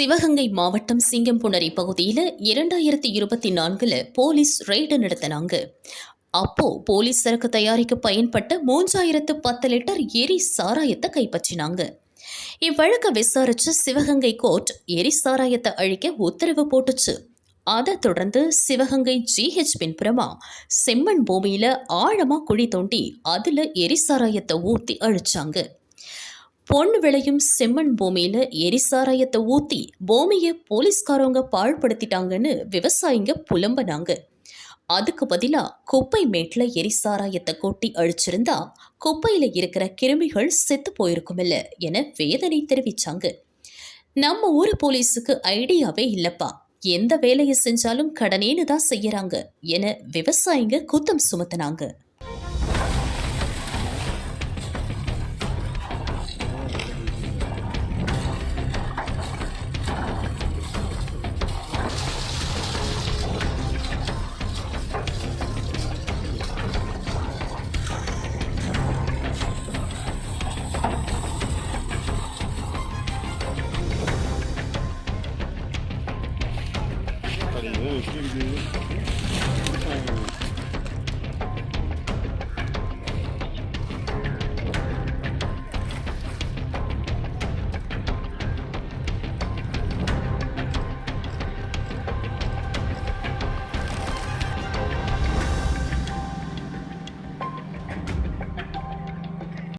சிவகங்கை மாவட்டம் சிங்கம்புணரி பகுதியில் இரண்டாயிரத்தி இருபத்தி நான்கில் போலீஸ் ரெய்டு நடத்தினாங்க. அப்போ போலீஸ் சரக்கு தயாரிக்க பயன்பட்ட மூன்றாயிரத்து பத்து லிட்டர் எரி சாராயத்தை கைப்பற்றினாங்க. இவ்வழக்கை விசாரிச்சு சிவகங்கை கோர்ட் எரி சாராயத்தை அழிக்க உத்தரவு போட்டுச்சு. அதை தொடர்ந்து சிவகங்கை ஜிஹெச் பின்புறமா செம்மண் பூமியில ஆழமா குழி தோண்டி அதுல எரிசாராயத்தை ஊத்தி அழிச்சாங்க. பொன் விளையும் செம்மண் பூமியில எரிசாராயத்தை ஊத்தி பூமியை போலீஸ்காரவங்க பாழ்படுத்திட்டாங்கன்னு விவசாயிங்க புலம்பனாங்க. அதுக்கு பதிலா குப்பை மேட்டில் எரிசாராயத்தை கொட்டி அழிச்சிருந்தா குப்பையில இருக்கிற கிருமிகள் செத்து போயிருக்குமில்ல என வேதனை தெரிவிச்சாங்க. நம்ம ஊர் போலீஸுக்கு ஐடியாவே இல்லப்பா. எந்த வேலையை செஞ்சாலும் கடனேன்னு தான் செய்யறாங்க என விவசாயிங்க குத்தம் சுமத்தினாங்க. Gidiyor gidiyor.